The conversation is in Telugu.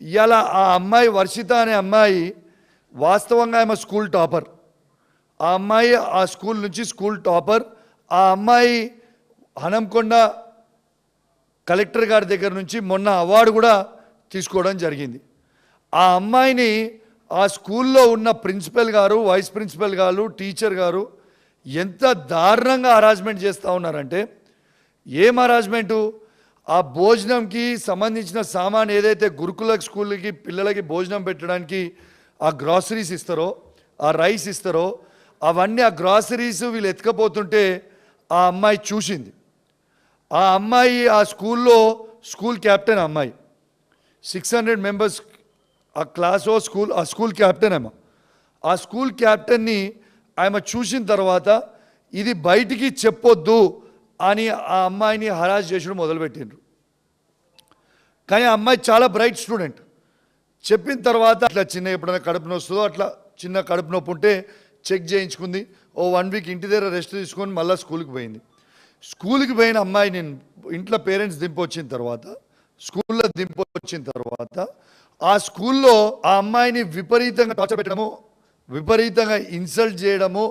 ఇవాళ ఆ అమ్మాయి వర్షిత అనే అమ్మాయి వాస్తవంగా ఆమె స్కూల్ టాపర్. ఆ అమ్మాయి ఆ స్కూల్ నుంచి స్కూల్ టాపర్. ఆ అమ్మాయి హనంకొండ కలెక్టర్ గారి దగ్గర నుంచి మొన్న అవార్డు కూడా తీసుకోవడం జరిగింది. ఆ అమ్మాయిని ఆ స్కూల్లో ఉన్న ప్రిన్సిపల్ గారు వైస్ ప్రిన్సిపల్ గారు టీచర్ గారు ఎంత దారుణంగా అరాజ్మెంట్ చేస్తూ ఉన్నారంటే ఏం అరాజ్మెంటు ఆ భోజనంకి సంబంధించిన సామాన్ ఏదైతే గురుకుల స్కూల్కి పిల్లలకి భోజనం పెట్టడానికి ఆ గ్రాసరీస్ ఇస్తారో ఆ రైస్ ఇస్తారో అవన్నీ ఆ గ్రాసరీస్ వీళ్ళు ఎత్తుకపోతుంటే ఆ అమ్మాయి చూసింది. ఆ అమ్మాయి ఆ స్కూల్లో స్కూల్ క్యాప్టెన్ అమ్మాయి. సిక్స్ హండ్రెడ్ మెంబర్స్ ఆ క్లాస్ ఓ స్కూల్ ఆ స్కూల్ క్యాప్టెన్ ఆమె. ఆ స్కూల్ క్యాప్టెన్ని ఆమె చూసిన తర్వాత ఇది బయటికి చెప్పొద్దు అని ఆ అమ్మాయిని హరాజ్ చేసుడు మొదలుపెట్టిండ్రు. కానీ ఆ అమ్మాయి చాలా బ్రైట్ స్టూడెంట్ చెప్పిన తర్వాత అట్లా చిన్న ఎప్పుడైనా కడుపు నొస్తుందో అట్లా చిన్న కడుపు నొప్పి ఉంటే చెక్ చేయించుకుంది. ఓ వన్ వీక్ ఇంటి దగ్గర రెస్ట్ తీసుకొని మళ్ళీ స్కూల్కి పోయింది. స్కూల్కి పోయిన అమ్మాయి నేను ఇంట్లో పేరెంట్స్ దింపొచ్చిన తర్వాత స్కూల్లో దింపొచ్చిన తర్వాత ఆ స్కూల్లో ఆ అమ్మాయిని విపరీతంగా టార్చర్ పెట్టడము విపరీతంగా ఇన్సల్ట్ చేయడము